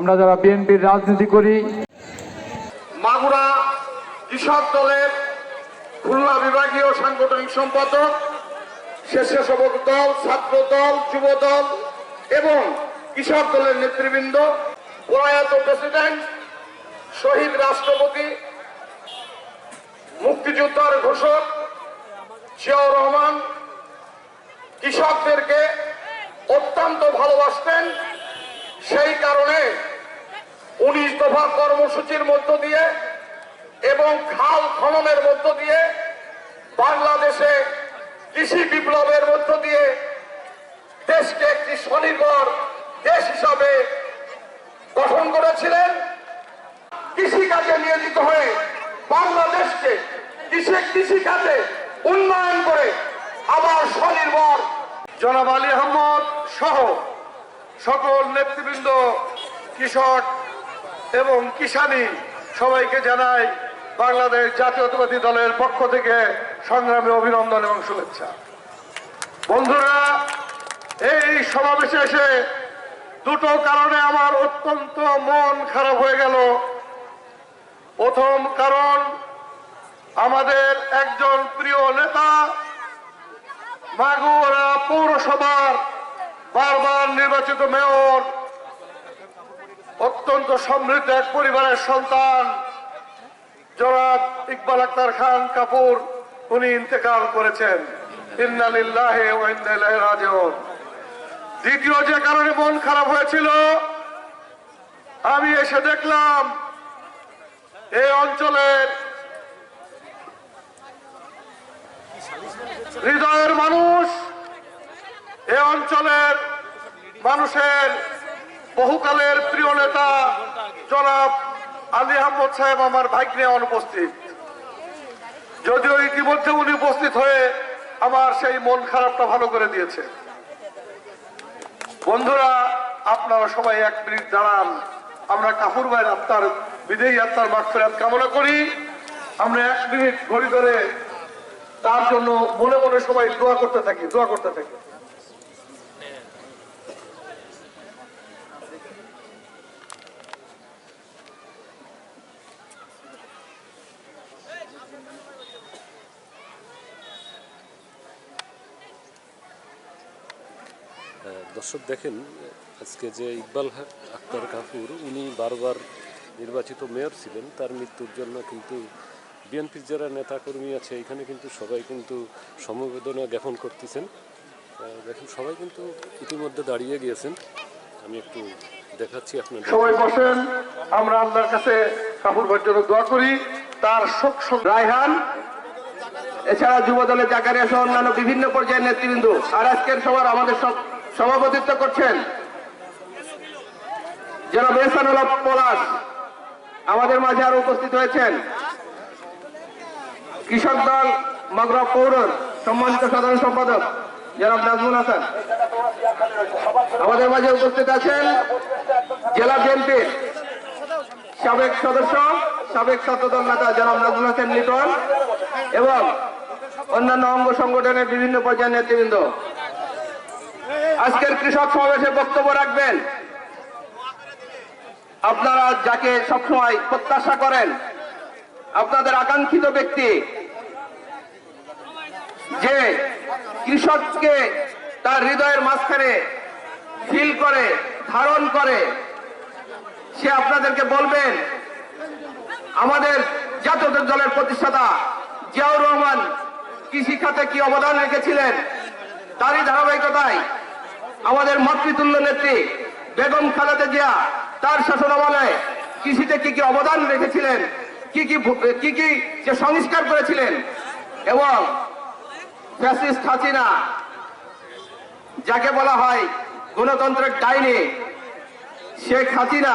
আমরা যারা বিএনপির রাজনীতি করি, মাগুরা কৃষক দলের খুলনা বিভাগীয় সাংগঠনিক সম্পাদক, স্বেচ্ছাসেবক দল, ছাত্র দল, যুব দল এবং কৃষক দলের নেতৃবৃন্দ, প্রয়াত প্রেসিডেন্ট, শহীদ রাষ্ট্রপতি, মুক্তিযোদ্ধার ঘোষক, জিয়াউর রহমান, কৃষকদেরকে অত্যন্ত ভালোবাসতেন। সেই কারণে উনিশ দফা কর্মসূচির মধ্য দিয়ে এবং খাল খননের মধ্য দিয়ে বাংলাদেশে কৃষি বিপ্লবের মধ্য দিয়ে দেশকে একটি স্বনির্ভর দেশ হিসাবে গঠন করেছিলেন। কৃষিকাজে নিয়োজিত হয়ে বাংলাদেশকে কৃষি কৃষিকাজে উন্নয়ন করে আবার স্বনির্ভর জনাব আলী আহমদ সহ সকল নেতৃবৃন্দ, কৃষক এবং কিষানি সবাইকে জানাই বাংলাদেশ জাতীয়তাবাদী দলের পক্ষ থেকে সংগ্রামে অভিনন্দন এবং শুভেচ্ছা। বন্ধুরা, এই সমাবেশে এসে দুটো কারণে আমার অত্যন্ত মন খারাপ হয়ে গেল। প্রথম কারণ, আমাদের একজন প্রিয় নেতা মাগুরা পৌরসভার বারবার নির্বাচিত মেয়র অত্যন্ত সমৃদ্ধ এক পরিবারের সন্তান। জনাব ইকবাল আক্তার খান কাপুর, উনি ইন্তেকাল করেছেন। দ্বিতীয় যে কারণে মন খারাপ হয়েছিল, আমি এসে দেখলাম এই অঞ্চলের হৃদয়ের মানুষ, এ অঞ্চলের মানুষের বহুকালের প্রিয় নেতা জনাব আলী আহমদ সাহেব আমার ভাগ্নে অনুপস্থিত। যদিও ইতিমধ্যে উনি উপস্থিত হয়ে আমার সেই মন খারাপটা ভালো করে দিয়েছে। বন্ধুরা, আপনারা সবাই এক মিনিট দাঁড়ান। আমরা কাপুর ভাইয়ের আত্মার, বিদেহী আত্মার মাগফিরাত কামনা করি। আমরা এক মিনিট ঘড়ি ধরে তার জন্য মনে মনে সবাই দোয়া করতে থাকি, দোয়া করতে থাকি। দর্শক দেখেন, আজকে যে ইকবাল আক্তার কাপুর উনি বারবার নির্বাচিত মেয়র ছিলেন। তার মৃত্যুর জন্য কিন্তু বিএনপির যারা নেতাকর্মী আছে, এখানে কিন্তু সবাই কিন্তু সমবেদনা জ্ঞাপন করতেছেন। দেখেন, সবাই কিন্তু ইতিমধ্যে দাঁড়িয়ে গিয়েছেন। আমি একটু দেখাচ্ছি আপনাদের। সবাই বসেন, আমরা আল্লাহর কাছে কাপুর ভাইয়ের জন্য দোয়া করি। তার শোক রায়হান, এছাড়া যুব দলের জাকারিয়া সহ অন্যান্য বিভিন্ন পর্যায়ের নেতৃবৃন্দ। আর আজকের সবার আমাদের সব সভাপতিত্ব করছেন যারা হক পলাশ আমাদের মাঝে আরও উপস্থিত হয়েছেন। কৃষক দল মাগরা পৌর সম্মানিত সাধারণ সম্পাদক জনাব নাজমুল হাসান আমাদের মাঝে উপস্থিত আছেন জেলা বিএনপির সাবেক সদস্য, সাবেক ছাত্রদল নেতা জনাব নাজমুল হোসেন লিটন এবং অন্যান্য অঙ্গ সংগঠনের বিভিন্ন পর্যায়ের নেতৃবৃন্দ। আজকের কৃষক সমাবেশে বক্তব্য রাখবেন। আপনারা যাকে সবসময় প্রত্যাশা করেন, আপনাদের আকাঙ্ক্ষিত ব্যক্তি, যে কৃষককে তার হৃদয়ের মাঝখানে ফিল করে, ধারণ করে, সে আপনাদেরকে বলবেন, আমাদের জাতীয় দলের প্রতিষ্ঠাতা জিয়াউর রহমান কৃষি খাতে কি অবদান রেখেছিলেন? তারই ধারাবাহিকতায় আমাদের মাতৃতুল্য নেত্রী বেগম খালেদা জিয়া, তার শাসনামলে কৃষিতে কি কি অবদান রেখেছিলেন? কি কি কি কি যে সংস্কার করেছিলেন? এবং ফ্যাসিস্ট হাসিনা, যাকে বলা হয় গণতন্ত্রের ডাইনি, শেখ হাসিনা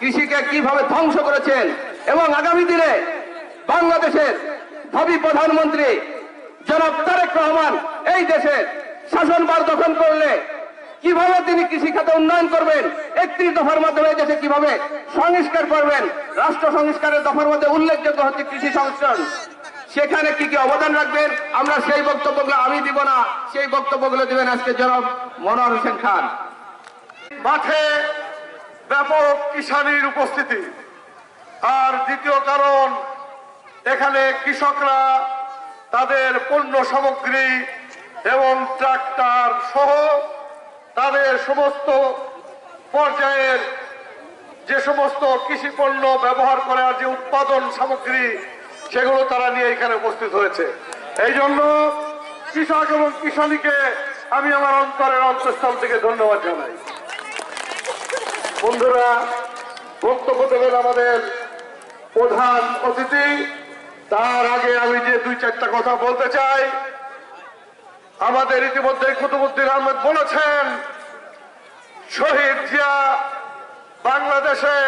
কৃষিকে কীভাবে ধ্বংস করেছেন? এবং আগামী দিনে বাংলাদেশের ভাবি প্রধানমন্ত্রী জনাব তারেক রহমান এই দেশের শাসনভার দখল করলে কীভাবে তিনি কৃষি খাতে উন্নয়ন করবেন? একত্রিশ দফার মাধ্যমে দেশে কীভাবে সংস্কার করবেন? রাষ্ট্র সংস্কারের দফার মধ্যে উল্লেখযোগ্য হচ্ছে কৃষি সংস্করণ। সেখানে কি কি অবদান রাখবেন? আমরা সেই বক্তব্যগুলো আমি দিব না। সেই বক্তব্যগুলো দিবেন আজকে জনাব মনোহর হোসেন খান। মাঠে ব্যাপক কিষানির উপস্থিতি। আর দ্বিতীয় কারণ, এখানে কৃষকরা তাদের পণ্য সামগ্রী এবং ট্রাক্টর সহ তাদের সমস্ত পর্যায়ের যে সমস্ত কৃষি পণ্য ব্যবহার করার যে উৎপাদন সামগ্রী, সেগুলো তারা নিয়ে এখানে উপস্থিত হয়েছে। এই জন্য কৃষক এবং কিষানীকে আমি আমার অন্তরের অন্তঃস্থল থেকে ধন্যবাদ জানাই। বন্ধুরা, বক্তব্য দেবেন আমাদের প্রধান অতিথি। তার আগে আমি যে দুই চারটা কথা বলতে চাই আমাদের ইতিমধ্যে কুতুবুদ্দিন আহমেদ বলেছেন, শহীদ জিয়া বাংলাদেশে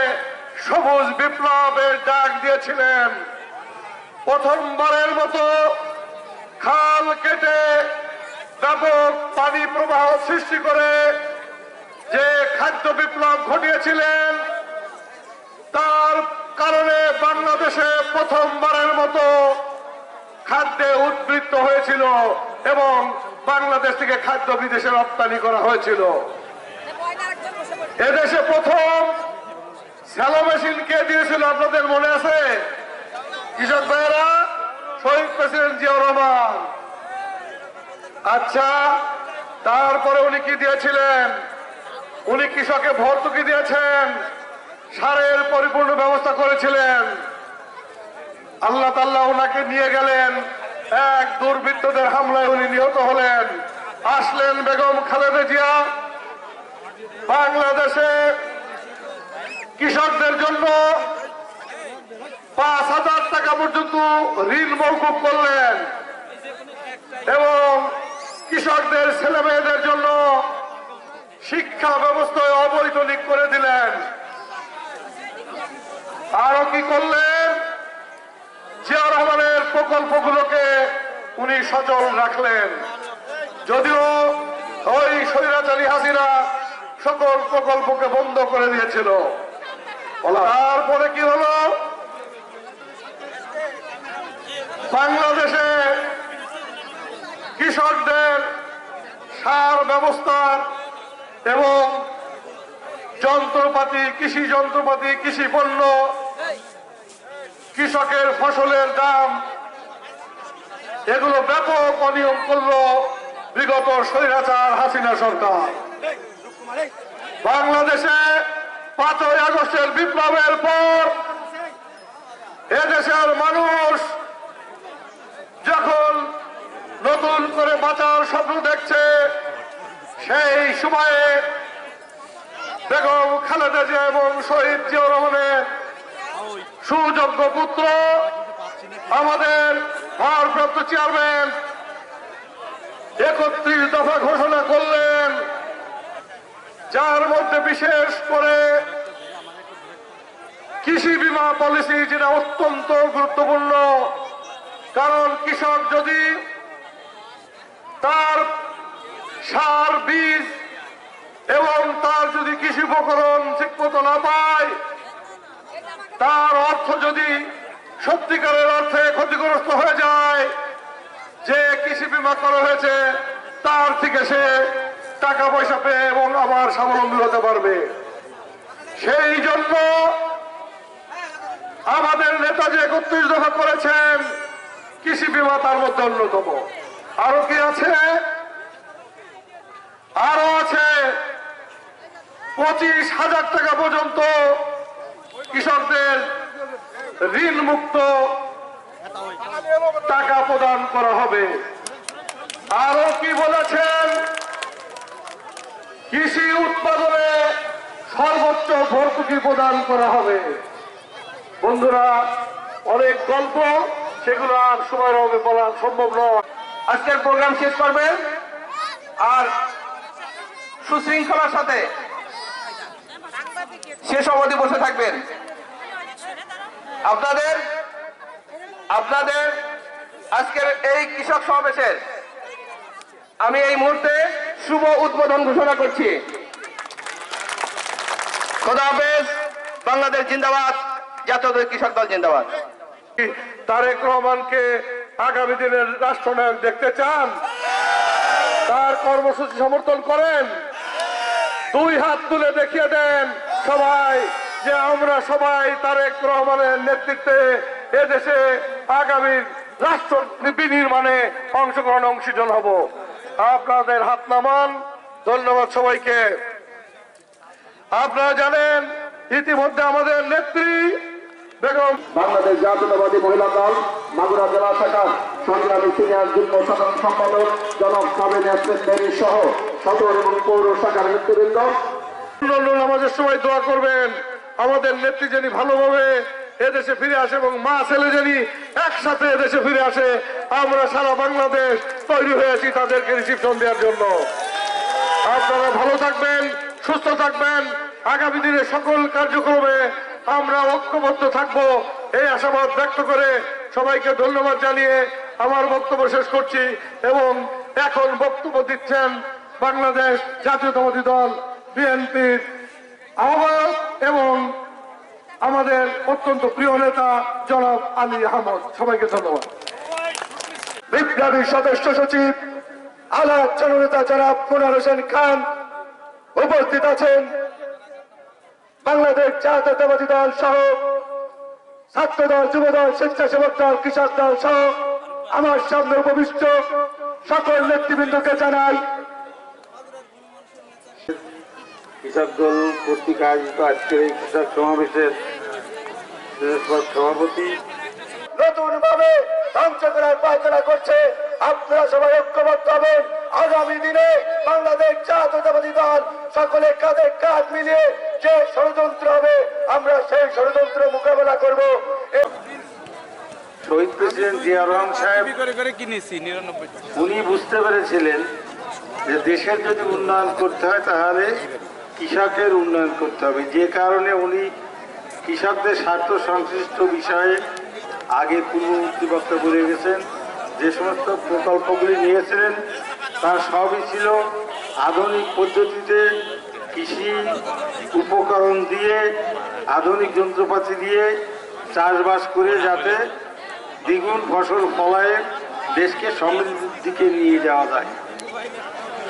সবুজ বিপ্লবের ডাক দিয়েছিলেন। প্রথমবারের মতো খাল কেটে ব্যাপক পানি প্রবাহ সৃষ্টি করে যে খাদ্য বিপ্লব ঘটিয়েছিলেন, তার কারণে বাংলাদেশে প্রথমবারের মতো খাদ্যে উদ্বৃত্ত হয়েছিল। এবং বাংলাদেশ থেকে খাদ্য বিদেশে রপ্তানি করা হয়েছিল। এদেশে প্রথম স্যালো মেশিন কে দিয়েছিল আপনাদের মনে আছে? কৃষক ভাইয়েরা, শহীদ প্রেসিডেন্ট জিয়াউর রহমান। আচ্ছা তারপরে উনি কি দিয়েছিলেন? উনি কৃষকে ভর্তুকি দিয়েছেন, সারের পরিপূর্ণ ব্যবস্থা করেছিলেন। আল্লাহ তাল্লাহ ওনাকে নিয়ে গেলেন। এক দুর্বৃত্তদের হামলায় উনি নিহত হলেন। আসলেন বেগম খালেদা জিয়া। বাংলাদেশে কৃষকদের জন্য পাঁচ হাজার টাকা পর্যন্ত ঋণ মৌকুব করলেন এবং কৃষকদের ছেলে মেয়েদের জন্য শিক্ষা ব্যবস্থায় অবৈতনিক করে দিলেন। আরও কি করলেন? জিয়া রহমানের প্রকল্পগুলোকে উনি সচল রাখলেন। যদিও ওই স্বৈরাচারী হাসিনা সকল প্রকল্পকে বন্ধ করে দিয়েছিল। তারপরে কি হলো? বাংলাদেশে কৃষকদের সার ব্যবস্থা এবং যন্ত্রপাতি, কৃষি যন্ত্রপাতি, কৃষি পণ্য কৃষকের ফসলের দাম, এগুলো ব্যাপক অনিয়ম করল বিগত স্বৈরাচার হাসিনা সরকার। বাংলাদেশে পাঁচই আগস্টের বিপ্লবের পর এদেশের মানুষ যখন নতুন করে বাঁচার স্বপ্ন দেখছে, সেই সময়ে বেগম খালেদা জিয়া এবং শহীদ জিয়াউর রহমানের সুযোগ্য পুত্র আমাদের ভারপ্রাপ্ত চেয়ারম্যান একত্রিশ দফা ঘোষণা করলেন, যার মধ্যে বিশেষ করে কৃষি বীমা পলিসি যেটা অত্যন্ত গুরুত্বপূর্ণ, কারণ কৃষক যদি তার সার, বীজ এবং তার যদি কৃষি উপকরণ ঠিক মতো না পায় তার অর্থ যদি সত্যিকারের অর্থে ক্ষতিগ্রস্ত হয়ে যায়, যে কৃষি বিমা করা হয়েছে, তার থেকে সে টাকা পয়সা পেয়ে এবং আবার স্বাবলম্বী হতে পারবে। সেই জন্য আমাদের নেতা যে একত্রিশ দফা করেছেন, কৃষি বিমা তার মধ্যে অন্যতম। আরও কি আছে? আরও আছে। পঁচিশ হাজার টাকা পর্যন্ত কৃষকদের ঋণ মুক্ত টাকা প্রদান করা হবে। আরও কি বলেছেন? কৃষি উৎপাদনে সর্বোচ্চ ভর্তুকি প্রদান করা হবে। বন্ধুরা, অনেক গল্প, সেগুলো আর সময়ের অভাবে বলা সম্ভব নয়। আজকের প্রোগ্রাম শেষ করবেন আর সুশৃঙ্খলার সাথে শেষ অবধি বসে থাকবেন। আপনাদের আপনাদের আজকের এই কৃষক সমাবেশের আমি এই মুহূর্তে শুভ উদ্বোধন ঘোষণা করছি। বাংলাদেশ জিন্দাবাদ জাতীয় কৃষক দল জিন্দাবাদ। তারেক রহমানকে আগামী দিনের রাষ্ট্রনায়ক দেখতে চান? তার কর্মসূচি সমর্থন করেন? দুই হাত তুলে দেখিয়ে দেন সবাই। যে আমরা সবাই তারেক রহমানের নেতৃত্বে এদেশে আগামী রাষ্ট্র বিনির্মাণে অংশগ্রহণ অংশীজন হব। আপনাদের হাত নামান। ধন্যবাদ সবাইকে। আপনারা জানেন ইতিমধ্যে আমাদের নেত্রী বেগম বাংলাদেশ জাতীয়তাবাদী মহিলা দল মাগুরা জেলা শাখার সংগ্রামী সিনিয়র যুগ্ম সাধারণ সম্পাদক জনক সাবেন সহ সদর এবং পৌর শাখার নেতৃবৃন্দ। আমাদের সবাই দোয়া করবেন। আমাদের নেত্রী যিনি ভালোভাবে এদেশে ফিরে আসে এবং মা, ছেলে যিনি একসাথে এদেশে ফিরে আসে। আমরা সারা বাংলাদেশ তৈরি হয়েছি তাদেরকে রিসিপশন দেওয়ার জন্য। আপনারা ভালো থাকবেন, সুস্থ থাকবেন। আগামী দিনে সকল কার্যক্রমে আমরা ঐক্যবদ্ধ থাকব। এই আশাবাদ ব্যক্ত করে সবাইকে ধন্যবাদ জানিয়ে আমার বক্তব্য শেষ করছি এবং এখন বক্তব্য দিচ্ছেন বাংলাদেশ জাতীয়তাবাদী দল, বিএনপির আহ্বায়ক এবং আমাদের অত্যন্ত প্রিয় নেতা জনাব আলী আহমদ, সবাইকে ধন্যবাদ। বিপ্লবী সদস্য সচিব আলা জননেতা জনাব মোনার হোসেন খান উপস্থিত আছেন। বাংলাদেশ জাতীয়তাবাদী দল সহ ছাত্র দল যুব দল স্বেচ্ছাসেবক দল, কৃষক দল সহ আমার সামনে উপবিষ্ট সকল নেতৃবৃন্দকে জানাই কৃষক দল কর্তৃক আয়োজিত আজকের এই কৃষক সমাবেশের সভাপতি। নতুন ভাবে ধ্বংস করার পায়তারা করছে। আপনারা সবাই ঐক্যবদ্ধ হবেন। আগামী দিনে বাংলাদেশ জাতীয়তাবাদী দল সকলে কাঁধে কাঁধ মিলিয়ে যে ষড়যন্ত্র হবে আমরা সেই ষড়যন্ত্র মোকাবেলা করব। শহীদ প্রেসিডেন্ট জিয়া রহমান সাহেব উনি বুঝতে পেরেছিলেন যে দেশের যদি উন্নয়ন করতে হয় তাহলে কৃষকের উন্নয়ন করতে হবে। যে কারণে উনি কৃষকদের স্বার্থ সংশ্লিষ্ট বিষয়ে আগে পূর্ববর্তী বক্তা বলে গেছেন। যে সমস্ত প্রকল্পগুলি নিয়েছিলেন, তার সবই ছিল আধুনিক পদ্ধতিতে কৃষি উপকরণ দিয়ে, আধুনিক যন্ত্রপাতি দিয়ে চাষবাস করে যাতে দ্বিগুণ ফসল ফলায় দেশকে সমৃদ্ধির দিকে নিয়ে যাওয়া যায়।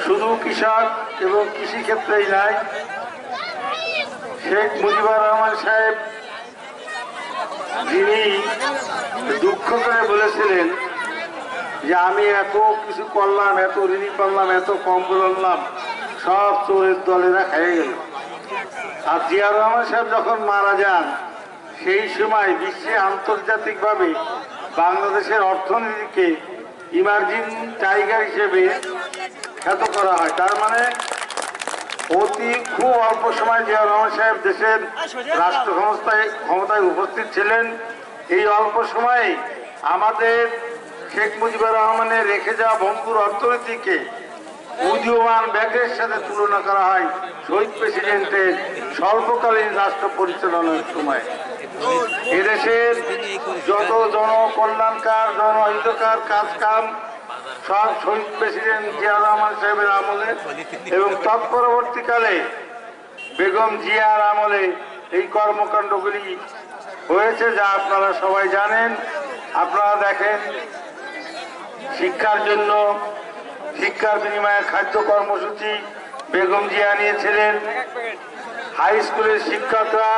শুধু কৃষক এবং কৃষি ক্ষেত্রেই নাই। শেখ মুজিবুর রহমান সাহেব যিনি দুঃখ করে বলেছিলেন যে আমি এত কিছু করলাম, এত ঋণী করলাম এত কম করলাম সব চোরের দলেরা খেয়ে গেল। আর জিয়া রহমান সাহেব যখন মারা যান, সেই সময় বিশ্বে আন্তর্জাতিকভাবে বাংলাদেশের অর্থনীতিকে ইমার্জিং টাইগার হিসেবে খ্যাত করা হয়। তার মানে অতি খুব অল্প সময় জিয়া রহমান সাহেব দেশের রাষ্ট্র ক্ষমতায় ক্ষমতায় উপস্থিত ছিলেন। এই অল্প সময়ে আমাদের শেখ মুজিবুর রহমানের রেখে যাওয়া ভঙ্গুর অর্থনীতিকে উদীয়মান ব্যাগের সাথে তুলনা করা হয় শহীদ প্রেসিডেন্টের স্বল্পকালীন রাষ্ট্র পরিচালনার সময়। এদেশের যত জনকল্যাণকার জনহিতকার কাজ কাম শহীদ প্রেসিডেন্ট জিয়া রহমান সাহেবের আমলে এবং তৎপরবর্তীকালে বেগম জিয়ার আমলে এই কর্মকাণ্ডগুলি হয়েছে, যা আপনারা সবাই জানেন। আপনারা দেখেন, শিক্ষার জন্য শিক্ষার বিনিময়ে খাদ্য কর্মসূচি বেগম জিয়া নিয়েছিলেন। হাই স্কুলের শিক্ষকরা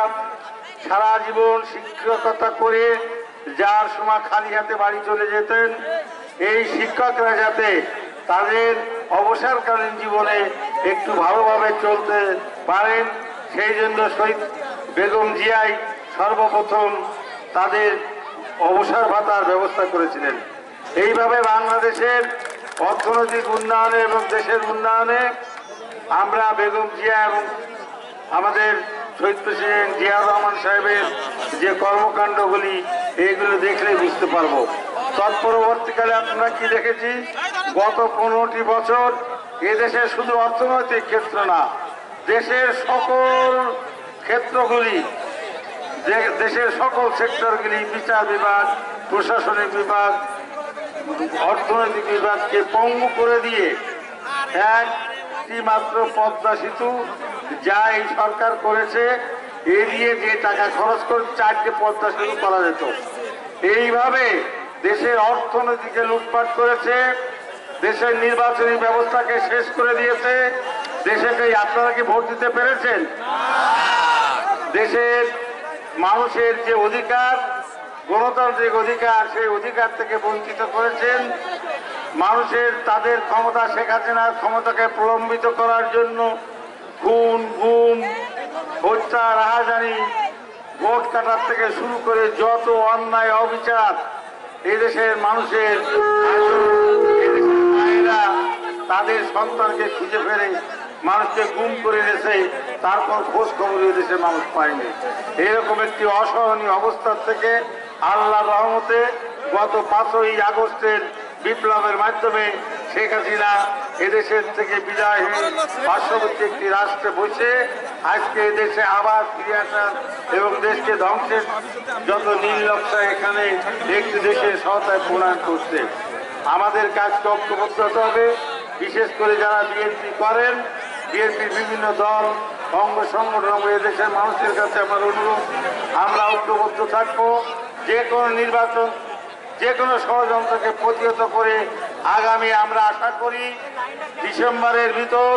সারা জীবন শিক্ষকতা করে যার সময় খালি হাতে বাড়ি চলে যেতেন এই শিক্ষকরা যাতে তাদের অবসরকালীন জীবনে একটু ভালোভাবে চলতে পারেন, সেই জন্য শহীদ বেগম জিয়াই সর্বপ্রথম তাদের অবসর ভাতার ব্যবস্থা করেছিলেন। এইভাবে বাংলাদেশের অর্থনৈতিক উন্নয়নে এবং দেশের উন্নয়নে আমরা বেগম জিয়া এবং আমাদের শহীদ প্রেসিডেন্ট জিয়া রহমান সাহেবের যে কর্মকাণ্ডগুলি, এইগুলো দেখলে বুঝতে পারব। তৎপরবর্তীকালে আপনারা কি দেখেছি? গত পনেরোটি বছর এদেশে শুধু অর্থনৈতিক ক্ষেত্র না, দেশের সকল ক্ষেত্রগুলি দেশের সকল সেক্টরগুলি, বিচার বিভাগ, প্রশাসনিক বিভাগ, অর্থনৈতিক বিভাগকে পঙ্গু করে দিয়ে একটি মাত্র পদ্মা সেতু যা এই সরকার করেছে, এ দিয়ে যে টাকা খরচ করে চারটে পদ্মা সেতু করা যেত। এইভাবে দেশের অর্থনীতিকে লুটপাট করেছে, দেশের নির্বাচনী ব্যবস্থাকে শেষ করে দিয়েছে। দেশেকে আপনারা কি ভোট দিতে পেরেছেন? দেশের মানুষের যে অধিকার, গণতান্ত্রিক অধিকার, সেই অধিকার থেকে বঞ্চিত করেছেন। মানুষের তাদের ক্ষমতা, শেখ হাসিনার ক্ষমতাকে প্রলম্বিত করার জন্য খুন, গুম, হত্যা, রাহাজানি, ভোট কাটার থেকে শুরু করে যত অন্যায়, অবিচার এদেশের মানুষের মায়েরা তাদের সন্তানকে খুঁজে ফেরে মানুষকে গুম করে এনেছে, তারপর খোঁজ খবর এদেশের মানুষ পায়নি। এরকম একটি অসহনীয় অবস্থার থেকে আল্লাহ রহমতে গত পাঁচই আগস্টের বিপ্লবের মাধ্যমে শেখ হাসিনা এদেশের থেকে বিদায় হয়ে পার্শ্ববর্তী একটি রাষ্ট্রে বসে আজকে এদেশে আবার ফিরে আসার এবং দেশকে ধ্বংসের যত নীল নকশা এখানে একটি দেশের সহায়তায় প্রণয়ন করছে। আমাদের কাজকে ঐক্যবদ্ধ হতে হবে। বিশেষ করে যারা বিএনপি করেন বিএনপির বিভিন্ন দল, অঙ্গ সংগঠন এবং এদেশের মানুষের কাছে আমার অনুরোধ, আমরা ঐক্যবদ্ধ থাকব। যে কোনো নির্বাচন, যে কোনো ষড়যন্ত্রকে প্রতিহত করে আগামী আমরা আশা করি ডিসেম্বরের ভিতর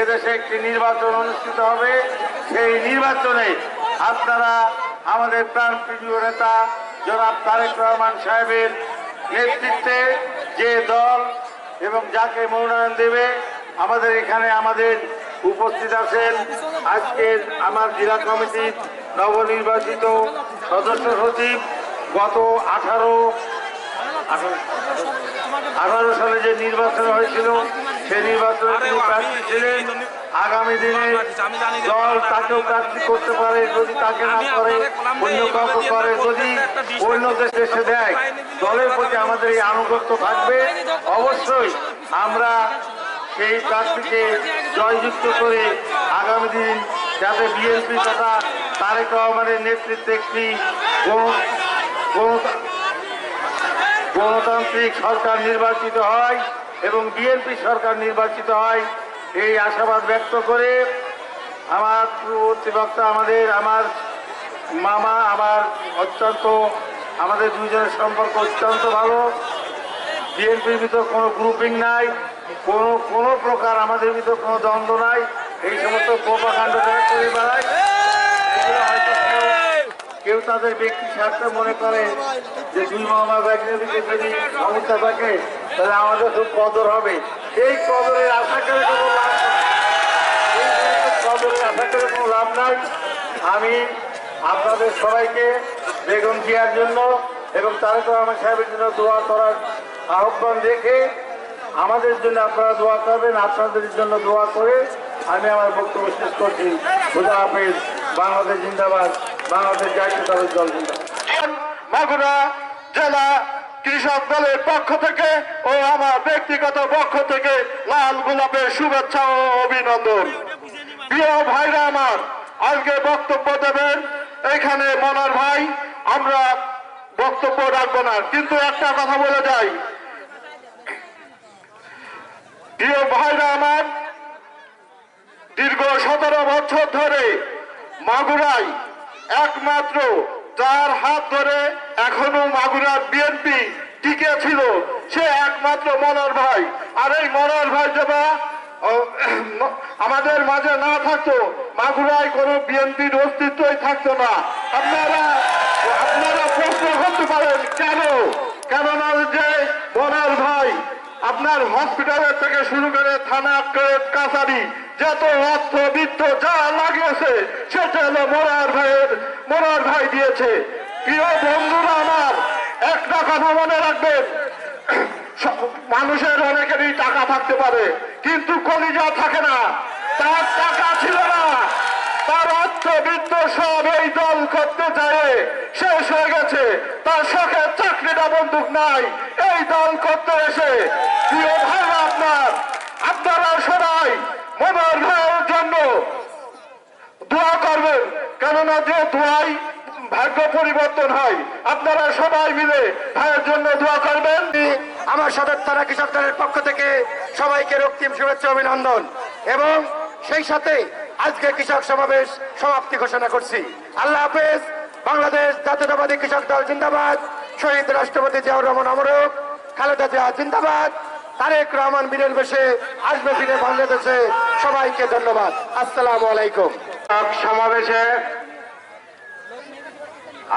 এদেশে একটি নির্বাচন অনুষ্ঠিত হবে। সেই নির্বাচনে আপনারা আমাদের প্রাণপ্রিয় নেতা জনাব তারেক রহমান সাহেবের নেতৃত্বে যে দল এবং যাকে মনোনয়ন দেবে, আমাদের এখানে আমাদের উপস্থিত আছেন আজকের আমার জেলা কমিটির নবনির্বাচিত সদস্য সচিব। গত আঠারো আঠারো সালে যে নির্বাচন হয়েছিল সেই নির্বাচনে তিনি প্রার্থী ছিলেন। আগামী দিনে দল তাকেও প্রার্থী করতে পারে যদি তাকে না করে অন্য কাউকে করে যদি অন্য দেশে এসে দেয় দলের প্রতি আমাদের এই আনুগত্য থাকবে। অবশ্যই আমরা সেই প্রার্থীকে জয়যুক্ত করে আগামী দিন যাতে বিএনপি তথা তারেক রহমানের নেতৃত্বে একটি গণ- গণতান্ত্রিক সরকার নির্বাচিত হয় এবং বিএনপি সরকার নির্বাচিত হয়, এই আশাবাদ ব্যক্ত করে আমার পূর্ববর্তী আমাদের, আমার মামা, আমার অত্যন্ত, আমাদের দুইজনের সম্পর্ক অত্যন্ত ভালো। বিএনপির ভিতর কোনো গ্রুপিং নাই, কোনো কোনো প্রকার আমাদের ভিতর কোনো দ্বন্দ্ব নাই। এই সমস্ত প্রপাকাণ্ড যারা করে বেড়ায়। কেউ- তাদের ব্যক্তি স্বার্থ মনে করে যে দুই মামা ব্যাগের যদি সমস্যা থাকে, তাহলে আমাদের খুব কদর হবে। এই কদরের আশা করে কোনো লাভ কদরের আশা করে কোনো লাভ নাই। আমি আপনাদের সবাইকে বেগম জিয়ার জন্য এবং তারেক রহমান সাহেবের জন্য দোয়া করার আহ্বান রেখে আমাদের জন্য আপনারা দোয়া করবেন, আপনাদের জন্য দোয়া করে আমি আমার বক্তব্য শেষ করছি। খুদা বাংলাদেশ জিন্দাবাদ। মাগুরা জেলা কৃষক দলের পক্ষ থেকে ও আমার ব্যক্তিগত পক্ষ থেকে লাল গোলাপের শুভেচ্ছা ও অভিনন্দন। প্রিয় ভাইরা আমার, আজকে বক্তব্য দেবেন এখানে মনার ভাই, আমরা বক্তব্য রাখব না, কিন্তু একটা কথা বলে যাই। প্রিয় ভাইরা আমার, দীর্ঘ সতেরো বছর ধরে মাগুরায় একমাত্র যার হাত ধরে এখনও মাগুরার বিএনপি টিকে ছিল সে একমাত্র মনার ভাই। আর এই মনার ভাই ও, আমাদের মাঝে না থাকতো মাগুরায় কোনো বিএনপির অস্তিত্বই থাকতো না। আপনারা আপনারা প্রশ্ন করতে পারেন কেন? কেননা যে মনার ভাই আপনার হসপিটালের থেকে শুরু করে থানা কাছারি যত অর্থ বিত্ত যা লাগিয়েছে সেটা হলো মোরার ভাইয়ের, মোরার ভাই দিয়েছে। প্রিয় বন্ধুরা আমার, একটা কথা মনে রাখবেন। মানুষের অনেকেরই টাকা থাকতে পারে, কিন্তু কলিজা থাকে না। তার টাকা ছিল না। তার অর্থবিত্ত সব এই দল করতে চায়, শেষ হয়ে গেছে। তার শখের চাকরিটা বন্দুক নাই, এই দল করতে এসে। প্রিয় ভাইরা আপনার, আপনারা সবাই মনোর ভাইয়ের জন্য দোয়া করবেন কেননা যে দোয়াই ভাগ্য পরিবর্তন হয়, আপনারা সবাই মিলে ভাইয়ের জন্য দোয়া করবেন। আমার সদর থানা কৃষক দলের পক্ষ থেকে সবাইকে রক্তিম শুভেচ্ছা, অভিনন্দন। এবং সেই সাথে আজকে কৃষক সমাবেশ সমাপ্তি ঘোষণা করছি। আল্লাহ হাফেজ। বাংলাদেশ জাতীয়তাবাদী কৃষক দল জিন্দাবাদ। শহীদ রাষ্ট্রপতি জিয়াউর রহমান অমরক, খালেদা জিয়া জিন্দাবাদ। তারেক রহমান বীরের বেশে আসবে ফিরে বাংলাদেশে। সবাইকে ধন্যবাদ। আসসালামু আলাইকুম। সমাবেশে।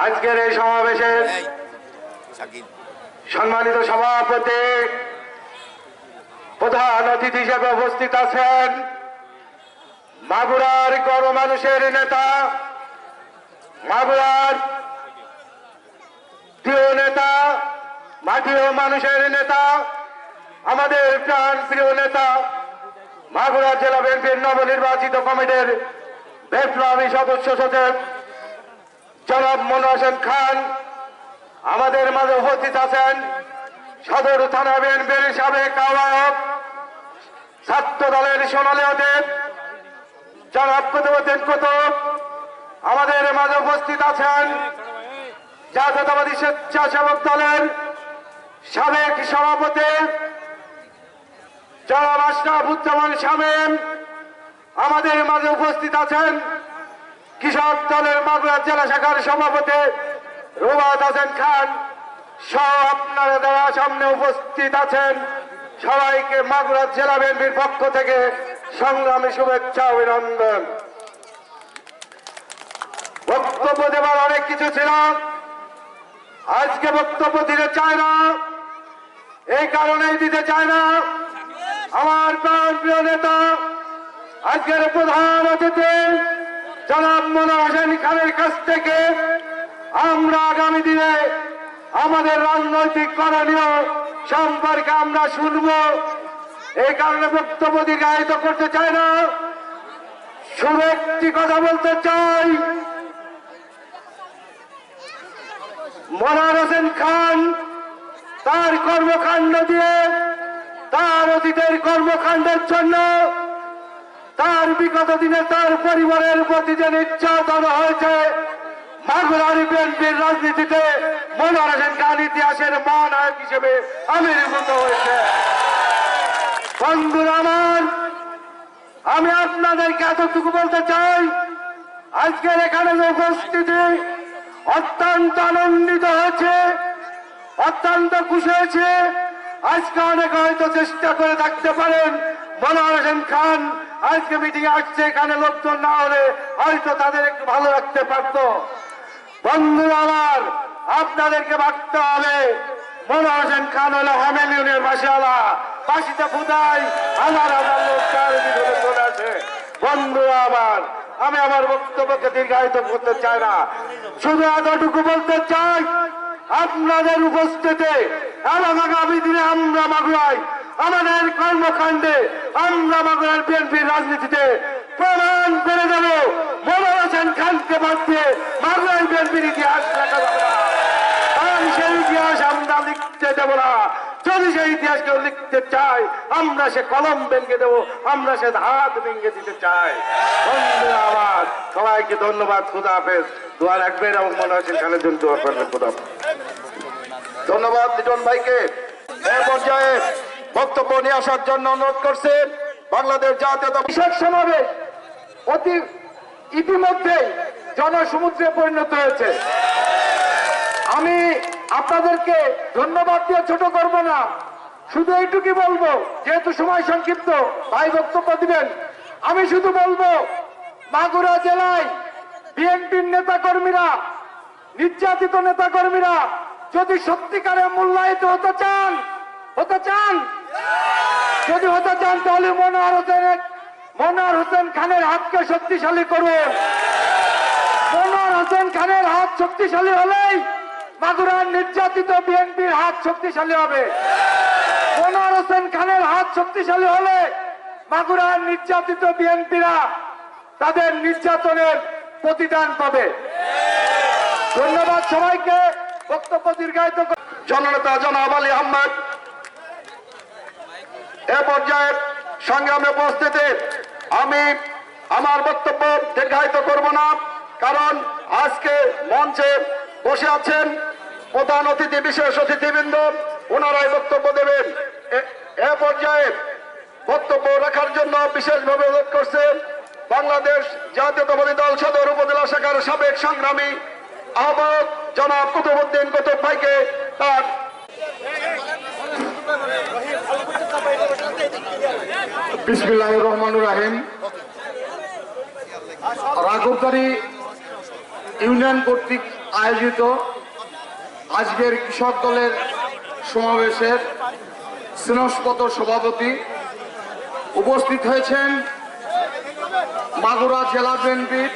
আজকের এই সমাবেশের সম্মানিত সভাপতি প্রধান অতিথি হিসেবে উপস্থিত আছেন মাগুরার গণ মানুষের নেতা মাগুরার প্রিয় নেতা মাটি ও মানুষের নেতা আমাদের প্রাণ প্রিয় নেতা মাগুরা জেলা বিএনপির নবনির্বাচিত কমিটির বিপ্লবী সদস্য সচিব জনাব হোসেন খান। আমাদের মাঝে উপস্থিত আছেন সদর থানা বিএনপির সাবেক আহ্বায়ক ছাত্র দলের সোনালী অতীত, জনাব কুতুবুদ্দিন কুতুব। আমাদের মাঝে উপস্থিত আছেন জাতীয়তাবাদী স্বেচ্ছাসেবক দলের সাবেক সভাপতি জনাব আশরাফুজ্জামান শামীম। আমাদের মাঝে উপস্থিত আছেন কৃষক দলের মাগুরা জেলা শাখার সভাপতি রুবাদ হাসান খান সহ আপনারা যারা সামনে উপস্থিত আছেন সবাইকে মাগুরা জেলা বিএনপির পক্ষ থেকে সংগ্রামী শুভেচ্ছা অভিনন্দন। বক্তব্য দেবার অনেক কিছু ছিল। আজকে বক্তব্য দিতে চায় না। এই কারণেই দিতে চায় না। আমার প্রাণ প্রিয় নেতা আজকের প্রধান অতিথি জনাব মনোয়ার হোসেন খানের কাছ থেকে আমরা আগামী দিনে আমাদের রাজনৈতিক করণীয় সম্পর্কে আমরা শুনব। এই কারণে বক্তব্য দীর্ঘায়িত করতে চাই না। শুধু একটি কথা বলতে চাই। মনোয়ার হোসেন খান তার কর্মকাণ্ড দিয়ে তার অতীতের কর্মকাণ্ডের জন্য তার বিগত দিনে তার পরিবারের প্রতি যে নির্যাতন হয়েছে, মাগুরার বিএনপির রাজনীতিতে মনোয়ার হোসেন খান ইতিহাসের মহানায়ক হিসেবে আবির্ভূত হয়েছে। বন্ধুরা আমার, আমি আপনাদেরকে এতটুকু বলতে চাই, আজকের এখানে যে উপস্থিতি অত্যন্ত আনন্দিত হয়েছে, অত্যন্ত খুশি হয়েছে। আজকে অনেকে হয়তো চেষ্টা করে থাকতে পারেন মনোয়ার খান আজকে মিটিং আসছে, এখানে লোকজন না হলে হয়তো তাদের একটু ভালো রাখতে পারতো। বন্ধুরা আমার, আপনাদেরকে ভাবতে হবে মনোয়ার হোসেন খান হলো হ্যামেলিয়নের বাসিওয়ালা বাসিতে ফুদাই হাজার হাজার লোক চারিদিকে চলে আসে। বন্ধুরা আমার, আমি আমার বক্তব্যকে দীর্ঘায়িত করতে চাই না। শুধু এতটুকু বলতে চাই, আপনাদের উপস্থিতি, এবং আগামী দিনে আমরা মাগুরাই আমাদের কর্মকাণ্ডে আমরা মাগুরার বিএনপির রাজনীতিতে প্রমাণ করে দেব। মনোয়ার হোসেন খানকে দিয়ে মাগুরাই বিএনপির ইতিহাস লেখা। সেই ইতিহাস আমরা লিখতে দেব না। যদি সেই ইতিহাস কেউ লিখতে চাই আমরা সে কলম ভেঙে দেব, আমরা সে হাত ভেঙে দিতে চাই। আমার, সবাইকে ধন্যবাদ, খুদা হাফেজ। দোয়া রাখবেন এবং মনে হচ্ছেন খানের জন্য দোয়া করবেন, খুদা ধন্যবাদ, লিটন ভাইকে। এ পর্যায়ে বক্তব্য নিয়ে আসার জন্য অনুরোধ করছেন বাংলাদেশ জাতীয়তা বিশেষ সমাবেশ অতি ইতিমধ্যে জনসমুদ্রে পরিণত হয়েছে। আমি আপনাদেরকে ধন্যবাদ দিয়ে ছোট করব না, শুধু এইটুকুই বলব, যেহেতু সময় সংক্ষিপ্ত, ভাই বক্তব্য দিবেন। আমি শুধু বলব, মাগুরা জেলায় বিএনপির নেতা কর্মীরা নির্যাতিত নেতা কর্মীরা যদি সত্যিকারে মূল্যায়িত হতে চান হতে চান? যদি হতে চান, তাহলে মনোয়ার হোসেন মনোয়ার হোসেন খানের হাতকে শক্তিশালী করুন। মনোয়ার হোসেন খানের হাত শক্তিশালী হলেই মাগুরার নির্যাতিত বিএনপির হাত শক্তিশালী হবে। মনোয়ার হোসেন খানের হাত শক্তিশালী হলে মাগুরার নির্যাতিত বিএনপিরা তাদের নির্যাতনের প্রতিদান পাবে। ধন্যবাদ সবাইকে। বক্তব্য দীর্ঘায়িত জননেতা জনাব আলী আহমদ এ পর্যায়ে সংগ্রামে উপস্থিতি আমি আমার বক্তব্য দীর্ঘায়িত করব না, কারণ আজকে মঞ্চে বসে আছেন প্রধান অতিথি, বিশেষ অতিথিবৃন্দ, ওনারাই বক্তব্য দেবেন। এ- পর্যায়ে বক্তব্য রাখার জন্য বিশেষভাবে অনুরোধ করছে বাংলাদেশ জাতীয়তাবাদী দল সদর উপজেলা শাখার সাবেক সংগ্রামী আহ্বায়ক জনাব কুতুবুদ্দিন কুতুব ভাইকে তার বিসমিল্লাহ রহমানুর রাহিম। রাঘবদারি ইউনিয়ন কর্তৃক আয়োজিত আজকের কৃষক দলের সমাবেশের স্নেহস্পত সভাপতি উপস্থিত হয়েছেন মাগুরা জেলা বিএনপির